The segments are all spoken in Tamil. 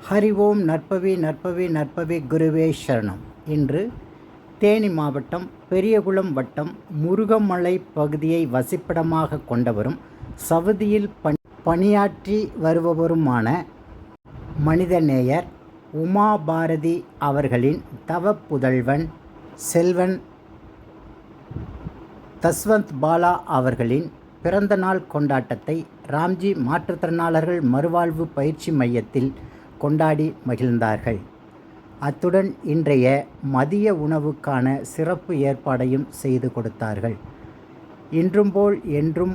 ஹரி ஓம் நற்பவி நற்பவி நற்பவி குருவே சரணம். இன்று தேனி மாவட்டம் பெரியகுளம் வட்டம் முருகமலை பகுதியை வசிப்பிடமாக கொண்டவரும் சவுதியில் பணி பணியாற்றி வருபவருமான மனிதநேயர் உமா பாரதி அவர்களின் தவ புதல்வன் செல்வன் தஸ்வந்த் பாலா அவர்களின் பிறந்தநாள் கொண்டாட்டத்தை ராம்ஜி மாற்றுத்திறனாளர்கள் மறுவாழ்வு பயிற்சி மையத்தில் கொண்டாடி மகிழ்ந்தார்கள். அத்துடன் இன்றைய மதிய உணவுக்கான சிறப்பு ஏற்பாடையும் செய்து கொடுத்தார்கள். இன்றும் போல் என்றும்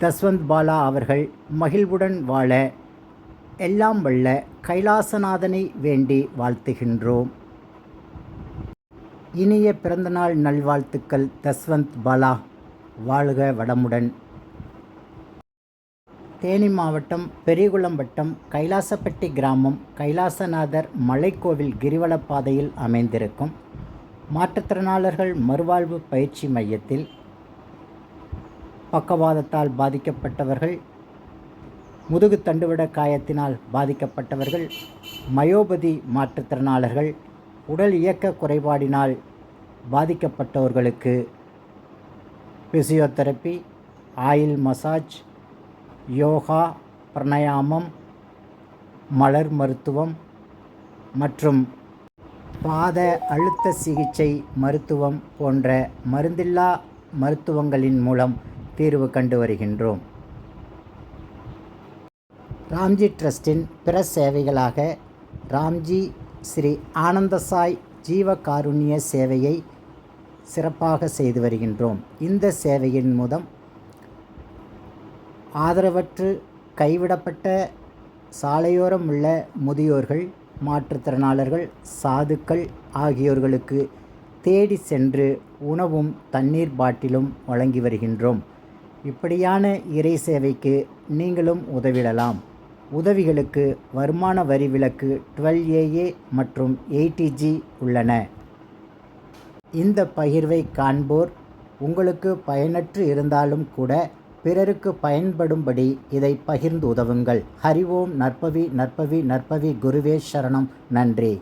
தஸ்வந்த் பாலா அவர்கள் மகிழ்வுடன் வாழ எல்லாம் வல்ல கைலாசநாதனை வேண்டி வாழ்த்துகின்றோம். இனிய பிறந்தநாள் நல்வாழ்த்துக்கள் தஸ்வந்த் பாலா. வாழ்க வளமுடன். தேனி மாவட்டம் பெரியகுளம் வட்டம் கைலாசப்பட்டி கிராமம் கைலாசநாதர் மலைக்கோவில் கிரிவலப் பாதையில் அமைந்திருக்கும் மாற்றுத்திறனாளர்கள் மறுவாழ்வு பயிற்சி மையத்தில் பக்கவாதத்தால் பாதிக்கப்பட்டவர்கள் முதுகு தண்டுவிட காயத்தினால் பாதிக்கப்பட்டவர்கள் மயோபதி மாற்றுத்திறனாளர்கள் உடல் இயக்க குறைபாடினால் பாதிக்கப்பட்டவர்களுக்கு physiotherapy oil massage yoga pranayama மலர் மருத்துவம் மற்றும் பாத அழுத்த சிகிச்சை மருத்துவம் போன்ற மருந்தில்லா மருத்துவங்களின் மூலம் தீர்வு கண்டு வருகின்றோம். ராம்ஜி ட்ரஸ்டின் பிற சேவைகளாக ராம்ஜி ஸ்ரீ ஆனந்தசாய் ஜீவ காருண்ய சேவையை சிறப்பாக செய்து வருகின்றோம். இந்த சேவையின் மூலம் ஆதரவற்று கைவிடப்பட்ட சாலையோரம் உள்ள முதியோர்கள் மாற்றுத்திறனாளர்கள் சாதுக்கள் ஆகியோர்களுக்கு தேடி சென்று உணவும் தண்ணீர் பாட்டிலும் வழங்கி வருகின்றோம். இப்படியான இறை சேவைக்கு நீங்களும் உதவிடலாம். உதவிகளுக்கு வருமான வரி விலக்கு டுவெல் ஏஏ மற்றும் எயிட்டிஜி உள்ளன. இந்த பகிர்வை காண்போர் உங்களுக்கு பயனற்று இருந்தாலும் கூட பிறருக்கு பயன்படும்படி இதை பகிர்ந்து உதவுங்கள். ஹரி ஓம் நற்பவி நற்பவி நற்பவி குருவே சரணம். நன்றி.